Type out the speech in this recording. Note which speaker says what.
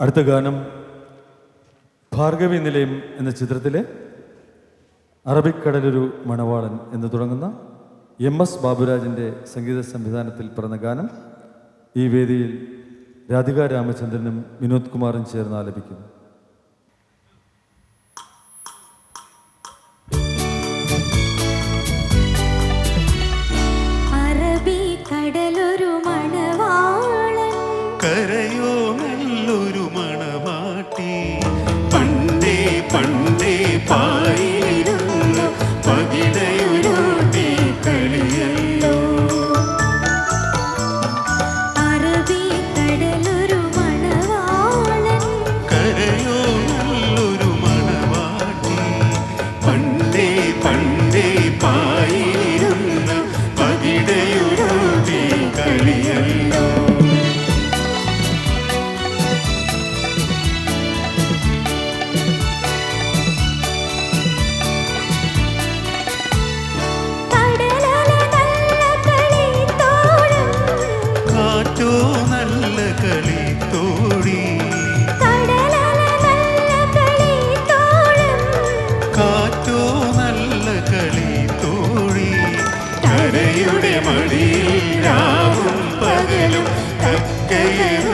Speaker 1: അടുത്ത ഗാനം ഭാർഗവി നിലയം എന്ന ചിത്രത്തിലെ അറബിക്കടലൊരു മണവാളൻ എന്ന് തുടങ്ങുന്ന എം എസ് ബാബുരാജിന്റെ സംഗീത സംവിധാനത്തിൽ പിറന്ന ഗാനം ഈ വേദിയിൽ രാധിക രാമചന്ദ്രനും വിനോദ് കുമാറും ചേർന്ന് ആലപിക്കുന്നു.
Speaker 2: അറബി കടലൊരു മണവാളൻ.
Speaker 3: കരയോ നല്ലൊരു മണി രാവും പകലും തക്കയിലും